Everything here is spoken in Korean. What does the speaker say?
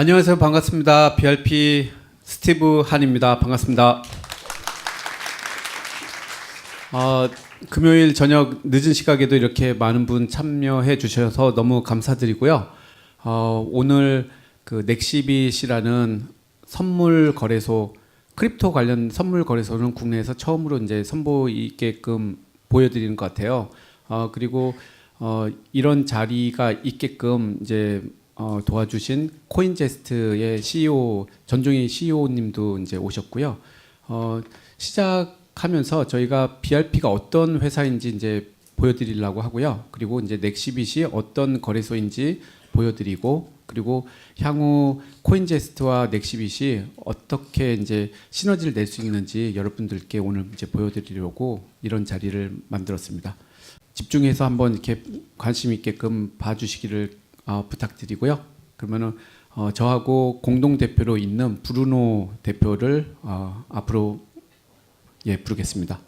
안녕하세요. 반갑습니다. BRP 스티브 한입니다. 반갑습니다. 어, 금요일 저녁 늦은 시각에도 이렇게 많은 분 참여해 주셔서 너무 감사드리고요. 어, 오늘 그 넥시빗이라는 선물 거래소 크립토 관련 선물 거래소는 국내에서 처음으로 이제 선보이게끔 보여드리는 것 같아요. 어, 그리고 어, 이런 자리가 있게끔 이제 어, 도와주신 코인제스트의 CEO 전종희 CEO님도 이제 오셨고요. 어, 시작하면서 저희가 BRP가 어떤 회사인지 이제 보여드리려고 하고요. 그리고 이제 넥시빗이 어떤 거래소인지 보여드리고 그리고 향후 코인제스트와 넥시빗이 어떻게 이제 시너지를 낼 수 있는지 여러분들께 오늘 이제 보여드리려고 이런 자리를 만들었습니다. 집중해서 한번 이렇게 관심 있게끔 봐주시기를 어, 부탁드리고요. 그러면은 어, 저하고 공동 대표로 있는 브루노 대표를 어, 앞으로 예 부르겠습니다.